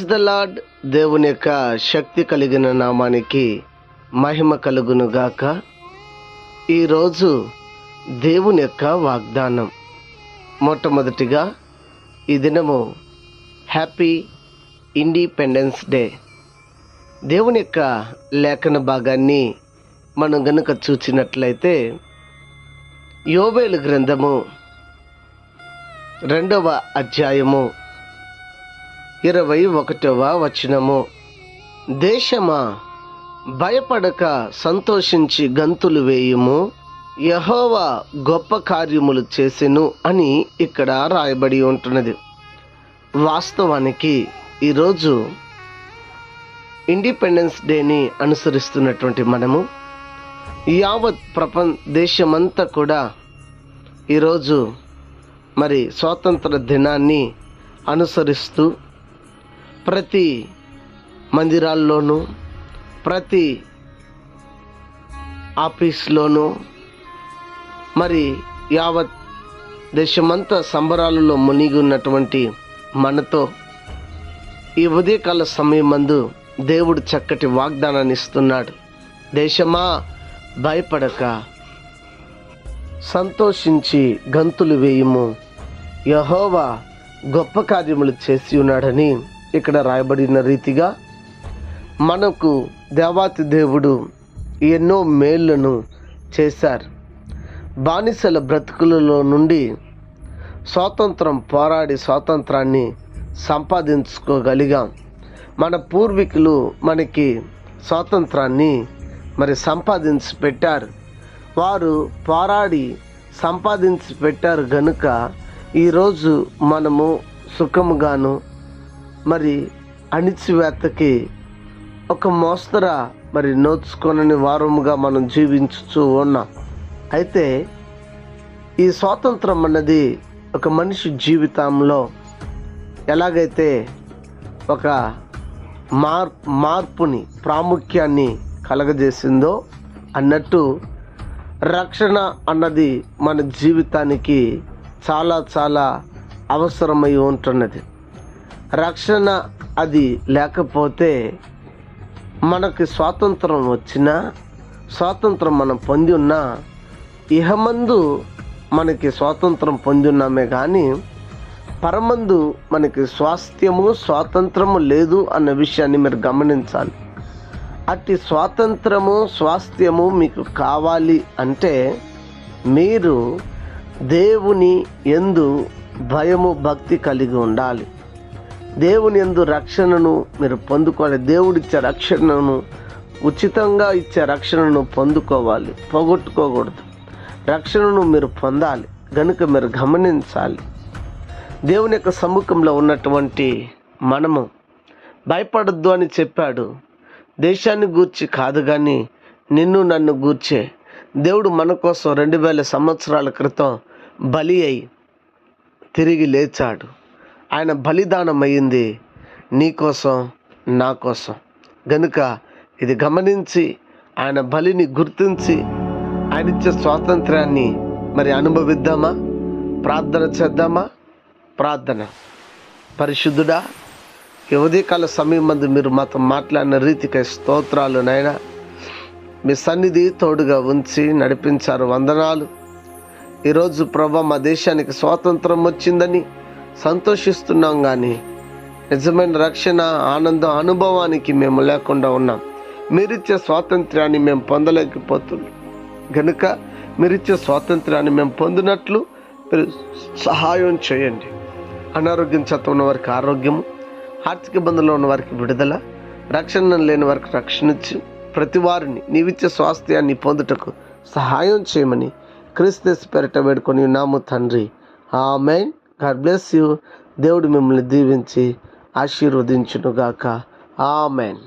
Praise the lord దేవుని యొక్క శక్తి కలిగిన నామానికి మహిమ కలుగును గాక. ఈరోజు దేవుని యొక్క వాగ్దానం. మొట్టమొదటిగా ఈ దినము హ్యాపీ ఇండిపెండెన్స్ డే దేవుని యొక్క లేఖన భాగాన్ని మనం గనుక చూచినట్లయితే యోబేలు గ్రంథము రెండవ అధ్యాయము ఇరవై ఒకటవ వచనము. దేశమా భయపడక సంతోషించి గంతులు వేయుము? యహోవా గొప్ప కార్యములు చేసెను అని ఇక్కడ రాయబడి ఉంటున్నది. వాస్తవానికి ఈరోజు ఇండిపెండెన్స్ డేని అనుసరిస్తున్నటువంటి మనము యావత్ ప్రపంచ దేశమంతా కూడా ఈరోజు మరి స్వాతంత్ర దినాన్ని అనుసరిస్తూ ప్రతి మందిరాల్లోనూ ప్రతి ఆఫీస్లోనూ మరి యావత్ దేశమంతా సంబరాలలో మునిగి ఉన్నటువంటి మనతో ఈ ఉదయకాల సమయమందు దేవుడు చక్కటి వాగ్దానాన్ని ఇస్తున్నాడు. దేశమా భయపడక. సంతోషించి గంతులు వేయము. యహోవా గొప్ప కార్యములు చేసి ఉన్నాడని ఇక్కడ రాయబడిన రీతిగా మనకు దేవాతి దేవుడు ఎన్నో మేళ్ళను చేశారు. బానిసల బ్రతుకులలో నుండి స్వాతంత్రం పోరాడి స్వాతంత్రాన్ని సంపాదించుకోగలిగాం. మన పూర్వీకులు మనకి స్వాతంత్రాన్ని మరి సంపాదించి పెట్టారు. వారు పోరాడి సంపాదించి పెట్టారు గనుక ఈరోజు మనము సుఖముగాను మరి అణిచివేతకి ఒక మోస్తర మరి నోచుకొనని వారముగా మనం జీవించుతూ ఉన్నాం. అయితే ఈ స్వాతంత్రం అన్నది ఒక మనిషి జీవితంలో ఎలాగైతే ఒక మార్ మార్పుని ప్రాముఖ్యాన్ని కలగజేసిందో అన్నట్టు రక్షణ అన్నది మన జీవితానికి చాలా చాలా అవసరమై ఉంటున్నది. రక్షణ అది లేకపోతే మనకి స్వాతంత్రం వచ్చినా స్వాతంత్రం మనం పొంది ఉన్నా ఇహమందు మనకి స్వాతంత్రం పొంది ఉన్నామే కానీ పరమందు మనకి స్వాస్థ్యము స్వాతంత్రము లేదు అన్న విషయాన్ని మీరు గమనించాలి. అట్టి స్వాతంత్రము స్వాస్థ్యము మీకు కావాలి అంటే మీరు దేవుని ఎందు భయము భక్తి కలిగి ఉండాలి. దేవుని ఎందు రక్షణను మీరు పొందుకోవాలి. దేవుడిచ్చే రక్షణను ఉచితంగా ఇచ్చే రక్షణను పొందుకోవాలి. పోగొట్టుకోకూడదు. రక్షణను మీరు పొందాలి. గనుక మీరు గమనించాలి. దేవుని యొక్క సముఖంలో ఉన్నటువంటి మనము భయపడద్దు అని చెప్పాడు. దేశాన్ని గూర్చి కాదు కానీ నిన్ను నన్ను గూర్చే. దేవుడు మన కోసం రెండు వేల సంవత్సరాల క్రితం బలి అయి తిరిగి లేచాడు. ఆయన బలిదానం అయింది నీ కోసం నా కోసం. గనుక ఇది గమనించి ఆయన బలిని గుర్తించి ఆయన ఇచ్చే స్వాతంత్రాన్ని మరి అనుభవిద్దామా? ప్రార్థన చేద్దామా? ప్రార్థన. పరిశుద్ధుడా ఈ ఉదయకాల సమయం మందు మీరు మాతో మాట్లాడిన రీతికై స్తోత్రాలు నాయన. మీ సన్నిధి తోడుగా ఉంచి నడిపించారు వందనాలు. ఈరోజు ప్రభా మా దేశానికి స్వాతంత్రం వచ్చిందని సంతోషిస్తున్నాం కానీ నిజమైన రక్షణ ఆనందం అనుభవానికి మేము లేకుండా ఉన్నాం. మీరిచ్చే స్వాతంత్ర్యాన్ని మేము పొందలేకపోతున్నాం. గనుక మీరిచ్చే స్వాతంత్ర్యాన్ని మేము పొందినట్లు మీరు సహాయం చేయండి. అనారోగ్యం చేత ఉన్న వారికి ఆరోగ్యము ఆర్థిక ఇబ్బందుల్లో ఉన్న వారికి విడుదల రక్షణ లేని వారికి రక్షణ ఇచ్చి ప్రతి వారిని నీవిచ్చే స్వాస్థ్యాన్ని పొందుటకు సహాయం చేయమని క్రీస్తు పెరట వేడుకొని నాము తండ్రి. ఆమెన్. గాడ్ బ్లెస్ యూ దేవుడు మిమ్మల్ని దీవించి ఆశీర్వదించునుగాక. ఆమెన్